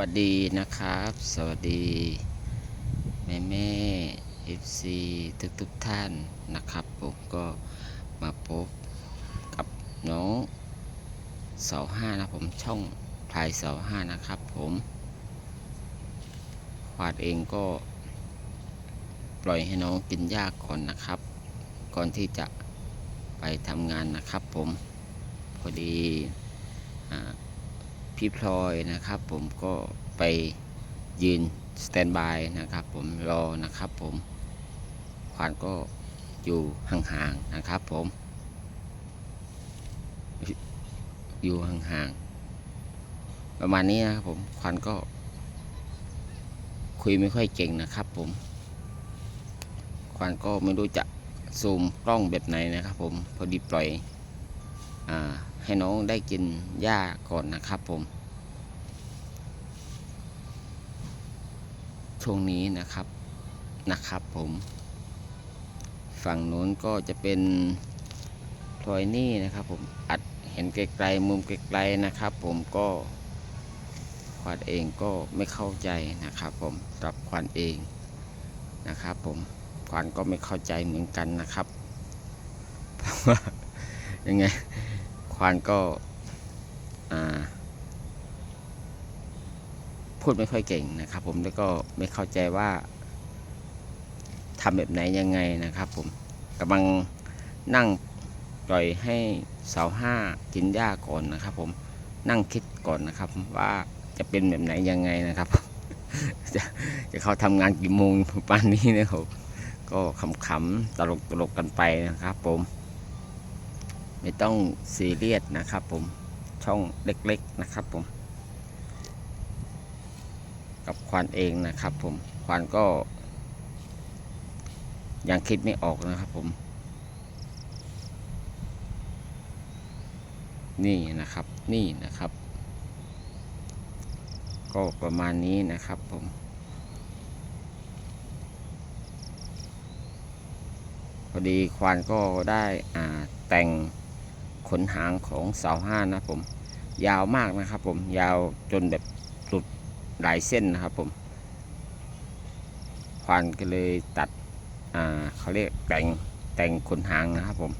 วัสดีนะครับ สวัสดี แม่แม่เอฟซีทุกทุกๆท่านนะครับ ผมก็มาพบกับน้องเสาห้านะผมช่องพลายเสาห้านะครับ ผมควาดเองก็ ปล่อยให้น้องกินหญ้าก่อนนะครับ ก่อนที่จะไปทำงานนะครับ ผมพอดีอ่า พี่พลอยนะครับ ผมก็ไปยืนสแตนบายนะครับ ผมรอนะครับ ผมควานก็อยู่ห่างๆนะครับ ผม อยู่ห่างๆประมาณนี้นะครับผมควานก็ คุยไม่ค่อยเก่งนะครับ ผมควานก็ไม่รู้จะซูมกล้องแบบไหนนะครับ ผมพอดีปล่อยอให้น้องได้กินหญ้าก่อนนะครับผม ช่วงนี้นะครับนะครับผมฝั่งนู้นก็จะเป็นพลอยนี่นะครับผมอัดเห็นไกลๆมุมไกลๆนะครับ ผมก็ควันเองก็ไม่เข้าใจนะครับ ผมปรับควันเองนะครับ ผมควันก็ไม่เข้าใจเหมือนกันนะครับเพราะว่ายังไงควันก็อ่า พูดไม่ค่อยเก่งนะครับ ผมแล้วก็ไม่เข้าใจว่าทำแบบไหนยังไงนะครับ ผมกำลังนั่งปล่อยให้เสาห้ากินหญ้าก่อนนะครับ ผมนั่งคิดก่อนนะครับ ว่าจะเป็นแบบไหนยังไงนะครับ จะจะเขาทำงานกี่โมงประมาณนี้นะครับก็ขำๆตลกตลกๆกันไปนะครับ ผม ไม่ต้องซีเรียสนะครับ ผมช่องเล็ก ๆ นะครับ ผม กับควานเองนะครับ ผมควานก็ ยังคิดไม่ออกนะครับ ผม นี่นะครับ นี่นะครับ ก็ประมาณนี้นะครับ ผมพอดีควานก็ได้อ่าแต่งขนหางของเสาห้านะผม ยาวมากนะครับ ผมยาวจนแบบ หลายเส้นนะครับผมควานก็เลยตัดอ่าเขาเรียกแต่งแต่งขนหางนะครับผม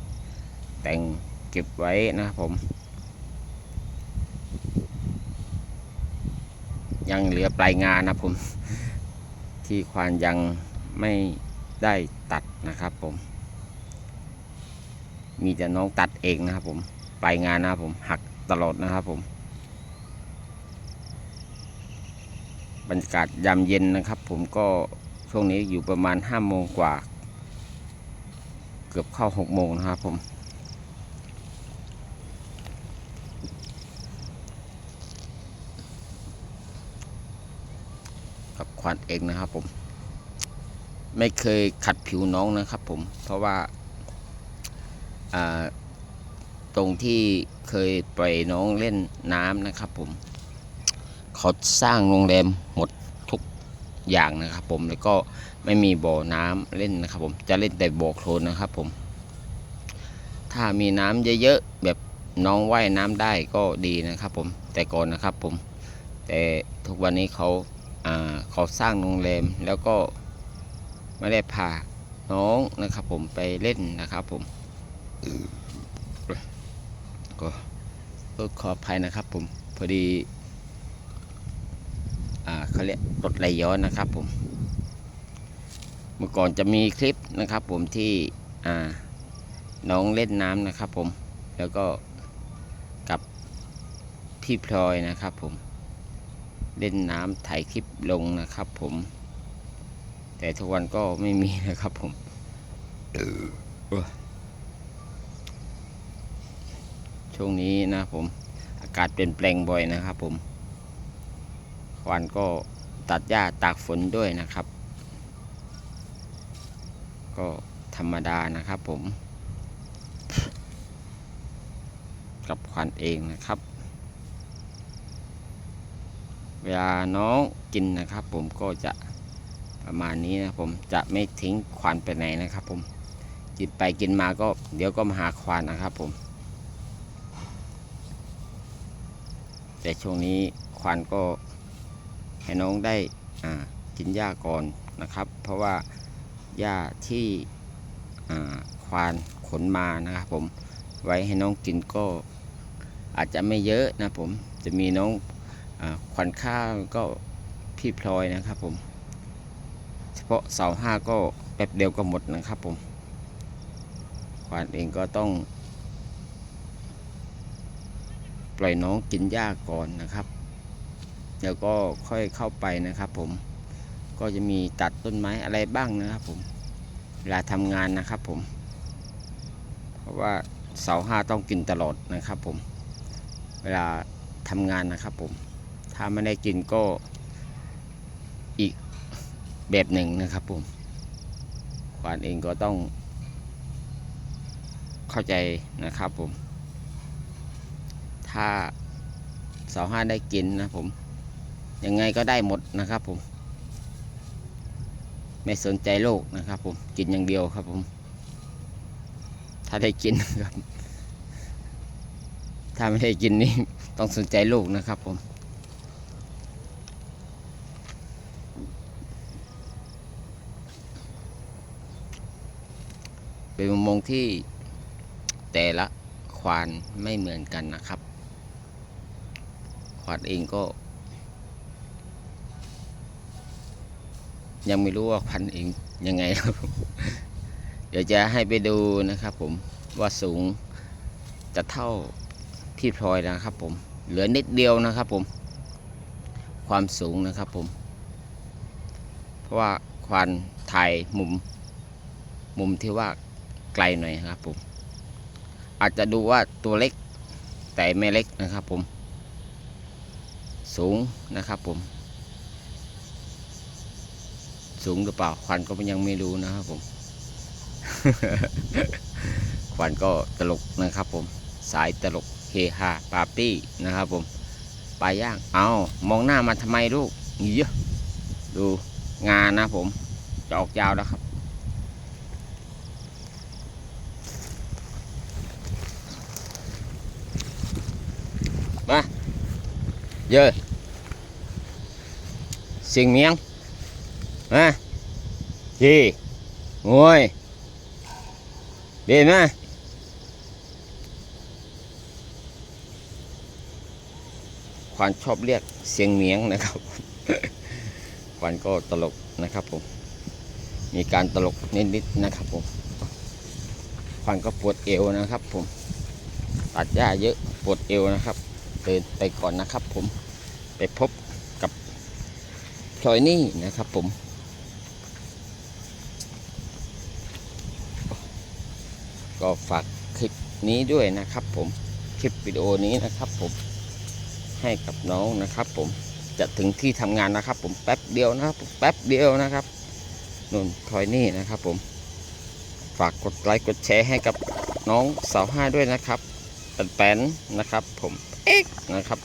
แต่งเก็บไว้นะครับผม ยังเหลือปลายงานนะผม ที่ควานยังไม่ได้ตัดนะครับผม มีแต่น้องตัดเองนะครับผมปลายงานนะครับผมหักตลอดนะครับผม บรรยากาศยามเย็นนะครับ ผมก็ช่วงนี้อยู่ประมาณห้าโมงกว่า เกือบเข้าหกโมงนะครับผมกับควานเองนะครับผม ไม่เคยขัดผิวน้องนะครับผม เพราะว่าอ่าตรงที่เคยปล่อยน้องเล่นน้ำนะครับผม เขาสร้างโรงแรมหมดทุกอย่างนะครับ ผมแล้วก็ไม่มีบ่อน้ำเล่นนะครับ ผมจะเล่นแต่บ่อโคลนนะครับ ผม ถ้ามีน้ำเยอะๆแบบน้องว่ายน้ำได้ก็ดีนะครับ ผมแต่ก่อนนะครับ ผม แต่ทุกวันนี้เขาเขาสร้างโรงแรมแล้วก็ไม่ได้พาน้องนะครับ ผมไปเล่นนะครับ ผมก็ขออภัยนะครับ ผมพอดี เขาเรียกรถไหลย้อนนะครับผม เมื่อก่อนจะมีคลิปนะครับผมที่น้องเล่นน้ำนะครับผม แล้วก็กับพี่พลอยนะครับผม เล่นน้ำถ่ายคลิปลงนะครับผม แต่ทุกวันก็ไม่มีนะครับผมช่วงนี้นะผมอากาศเปลี่ยนแปลงบ่อยนะครับผม วันก็ตัดหญ้าตากฝนด้วยนะครับ ก็ธรรมดานะครับผม กับควันเองนะครับ เวลาน้องกินนะครับ ผมก็จะประมาณนี้นะผมจะไม่ทิ้งควันไปไหนนะครับ ผมกินไปกินมาก็เดี๋ยวก็มาหาควันนะครับ ผม แต่ช่วงนี้ควันก็ ให้น้องได้กินหญ้าก่อนนะครับ เพราะว่าหญ้าที่ควานขนมานะครับผมไว้ให้น้องกินก็อาจจะไม่เยอะนะผมจะมีน้องอขวัญข้าวก็พี่พลอยนะครับผม เฉพาะเสาห้าก็แป๊บเดียวก็หมดนะครับผมควานเองก็ต้อง ปล่อยน้องกินหญ้าก่อนนะครับ แล้วก็ค่อยเข้าไปนะครับ ผมก็จะมีตัดต้นไม้อะไรบ้างนะครับ ผมเวลาทำงานนะครับ ผม เพราะว่าเสาห้าต้องกินตลอดนะครับ ผม เวลาทำงานนะครับ ผม ถ้าไม่ได้กินก็อีกแบบหนึ่งนะครับ ผมควานเองก็ต้อง เข้าใจนะครับ ผม ถ้าเสาห้าได้กินนะผม ยังไงก็ได้หมดนะครับผม ไม่สนใจโลกนะครับผม กินอย่างเดียวครับผม ถ้าได้กินครับ ถ้าไม่ได้กินนี่ต้องสนใจลูกนะครับผมเป็นมุมมองที่แต่ละควานไม่เหมือนกันนะครับ ควานเองก็ ยังไม่รู้ว่าพันเองยังไงครับผมเดี๋ยวจะให้ไปดูนะครับ ผมว่าสูงจะเท่าพี่พลอยนะครับ ผม เหลือนิดเดียวนะครับ ผม ความสูงนะครับ ผม เพราะว่าควานถ่ายมุม มุมที่ว่าไกลหน่อยครับ ผม อาจจะดูว่าตัวเล็กแต่ไม่เล็กนะครับ ผม สูงนะครับ ผม สูงหรือเปล่าควันก็ยังไม่รู้นะครับผม ควันก็ตลกนะครับผม สายตลกเฮฮาปาร์ตี้นะครับผมปลาย่าง เอามองหน้ามาทำไมลูกนี่เยอะดูงานนะผม จะออกยาวแล้วครับ มา เยอะเสียงเมียง มา chị ngồi đi mà ควานชอบเรียกเสียงเมียงนะครับควานก็ตลกนะครับผม มีการตลกนิดๆนะครับผมควานก็ปวดเอวนะครับผม ตัดหญ้าเยอะปวดเอวนะครับเดินไปก่อนนะครับผม ไปพบกับพลอยนี่นะครับผม ก็ฝากคลิปนี้ด้วยนะครับ ผมคลิปวิดีโอนี้นะครับ ผมให้กับน้องนะครับ ผมจะถึงที่ทำงานนะครับ ผมแป๊บเดียวนะครับแป๊บเดียวนะครับนุ่นพลอยนี่นะครับ ผมฝากกดไลค์กดแชร์ให้กับน้องสาวห้าด้วยนะครับแปนๆนะครับ ผมเอ็กนะครับ